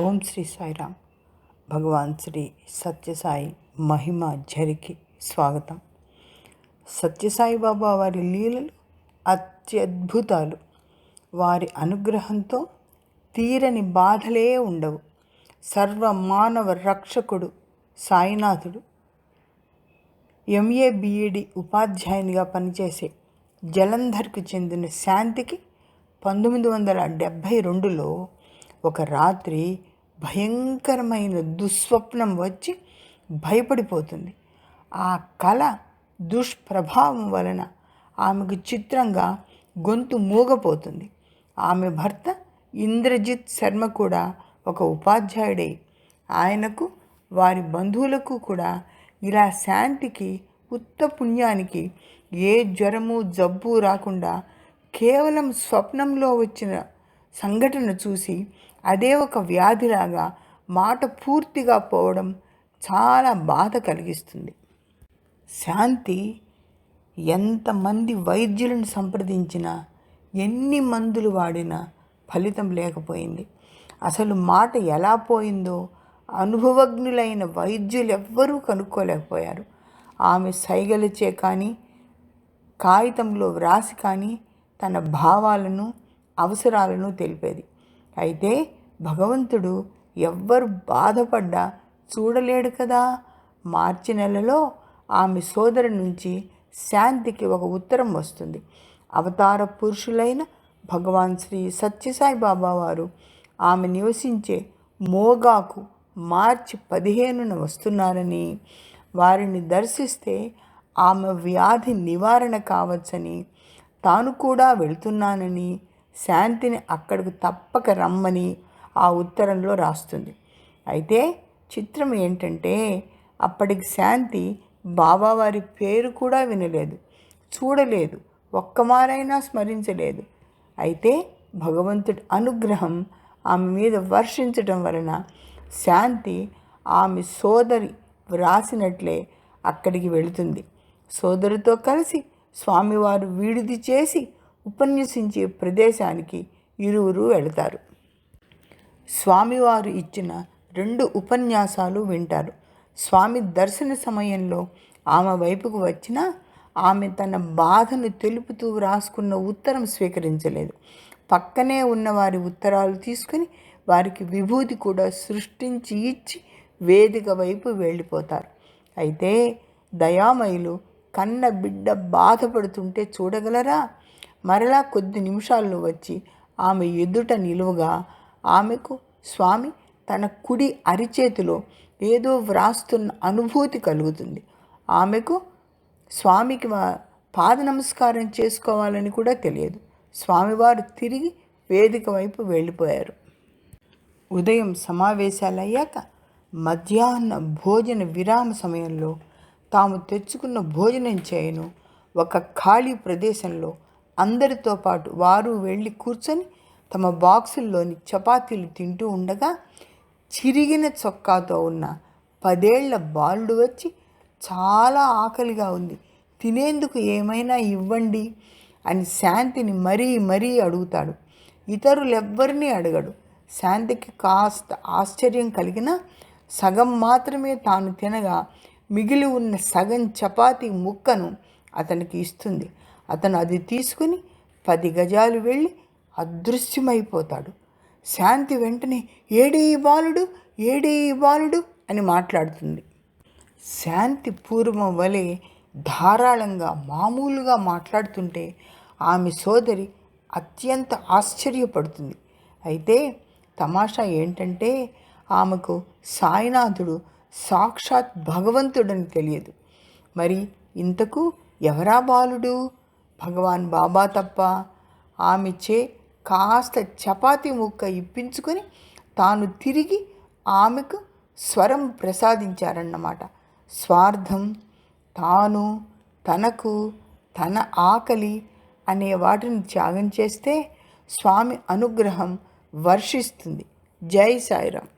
ఓం శ్రీ సాయిరామ్. భగవాన్ శ్రీ సత్యసాయి మహిమ జరికి స్వాగతం. సత్యసాయి బాబా వారి లీలలు అత్యద్భుతాలు వారి అనుగ్రహంతో తీరని బాధలే ఉండవు. సర్వ మానవ రక్షకుడు సాయినాథుడు. ఎంఏ బిఈడి ఉపాధ్యాయునిగా పనిచేసే జలంధర్కు చెందిన శాంతికి పంతొమ్మిది వందల డెబ్భై రెండులో ఒక రాత్రి భయంకరమైన దుస్వప్నం వచ్చి భయపడిపోతుంది. ఆ కళ దుష్ప్రభావం వలన ఆమెకు చిత్రంగా గొంతు మూగపోతుంది. ఆమె భర్త ఇంద్రజిత్ శర్మ కూడా ఒక ఉపాధ్యాయుడే. ఆయనకు వారి బంధువులకు కూడా ఇలా శాంతికి ఉత్త పుణ్యానికి ఏ జ్వరము జబ్బు రాకుండా కేవలం స్వప్నంలో వచ్చిన సంఘటన చూసి అదే ఒక వ్యాధిలాగా మాట పూర్తిగా పోవడం చాలా బాధ కలిగిస్తుంది. శాంతి ఎంతమంది వైద్యులను సంప్రదించినా ఎన్ని మందులు వాడినా ఫలితం లేకపోయింది. అసలు మాట ఎలా పోయిందో అనుభవజ్ఞులైన వైద్యులు ఎవ్వరూ కనుక్కోలేకపోయారు. ఆమె సైగలచే కానీ కాగితంలో వ్రాసి కానీ తన భావాలను అవసరాలను తెలిపేది. అయితే భగవంతుడు ఎవ్వరు బాధపడ్డా చూడలేడు కదా. మార్చి నెలలో ఆమె సోదరు నుంచి శాంతికి ఒక ఉత్తరం వస్తుంది. అవతార పురుషులైన భగవాన్ శ్రీ సత్యసాయి బాబా వారు ఆమె నివసించే మోగాకు మార్చి పదిహేనున వస్తున్నారని. వారిని దర్శిస్తే ఆమె వ్యాధి నివారణ కావచ్చని తాను కూడా వెళ్తున్నానని శాంతిని అక్కడికి తప్పక రమ్మని ఆ ఉత్తరంలో రాస్తుంది. అయితే చిత్రం ఏంటంటే అప్పటికి శాంతి బాబావారి పేరు కూడా వినలేదు. చూడలేదు. ఒక్కమారైనా స్మరించలేదు. అయితే భగవంతుడి అనుగ్రహం ఆమె మీద వర్షించటం వలన శాంతి ఆమె సోదరి వ్రాసినట్లే అక్కడికి వెళుతుంది. సోదరితో కలిసి స్వామివారు వీడిది చేసి ఉపన్యసించే ప్రదేశానికి ఇరువురు వెళతారు. స్వామివారు ఇచ్చిన రెండు ఉపన్యాసాలు వింటారు. స్వామి దర్శన సమయంలో ఆమె వైపుకు వచ్చినా ఆమె తన బాధను తెలుపుతూ వ్రాసుకున్న ఉత్తరం స్వీకరించలేదు. పక్కనే ఉన్న వారి ఉత్తరాలు తీసుకుని వారికి విభూతి కూడా సృష్టించి ఇచ్చి వేదిక వైపు వెళ్ళిపోతారు. అయితే దయామయులు కన్న బిడ్డ బాధపడుతుంటే చూడగలరా? మరలా కొద్ది నిమిషాల్లో వచ్చి ఆమె ఎదుట నిలువగా ఆమెకు స్వామి తన కుడి అరిచేతిలో ఏదో వ్రాస్తున్న అనుభూతి కలుగుతుంది. ఆమెకు స్వామికి పాద నమస్కారం చేసుకోవాలని కూడా తెలియదు. స్వామివారు తిరిగి వేదిక వైపు వెళ్ళిపోయారు. ఉదయం సమావేశాలయ్యాక మధ్యాహ్న భోజన విరామ సమయంలో తాము తెచ్చుకున్న భోజనం చేయను ఒక ఖాళీ ప్రదేశంలో అందరితో పాటు వారు వెళ్ళి కూర్చొని తమ బాక్సుల్లోని చపాతీలు తింటూ ఉండగా చిరిగిన చొక్కాతో ఉన్న పదేళ్ళ బాలుడు వచ్చి చాలా ఆకలిగా ఉంది. తినేందుకు ఏమైనా ఇవ్వండి అని శాంతిని మరీ మరీ అడుగుతాడు. ఇతరులెవ్వరినీ అడగడు. శాంతికి కాస్త ఆశ్చర్యం కలిగిన సగం మాత్రమే తాను తినగా మిగిలి ఉన్న సగం చపాతి ముక్కను అతనికి ఇస్తుంది. అతను అది తీసుకుని పది గజాలు వెళ్ళి అదృశ్యమైపోతాడు. శాంతి వెంటనే ఏడీ బాలుడు ఏడీ బాలుడు అని మాట్లాడుతుంది. శాంతి పూర్వం వలె ధారాళంగా మామూలుగా మాట్లాడుతుంటే ఆమె సోదరి అత్యంత ఆశ్చర్యపడుతుంది. అయితే తమాషా ఏంటంటే ఆమెకు సాయినాథుడు సాక్షాత్ భగవంతుడని తెలియదు. మరి ఇంతకు ఎవరా బాలుడు? భగవాన్ బాబా తప్ప ఆమెచే కాస్త చపాతి ముక్క ఇప్పించుకొని తాను తిరిగి ఆమెకు స్వరం ప్రసాదించారన్నమాట. స్వార్థం తాను తనకు తన ఆకలి అనే వాటిని త్యాగం చేస్తే స్వామి అనుగ్రహం వర్షిస్తుంది. జై సాయిరామ్.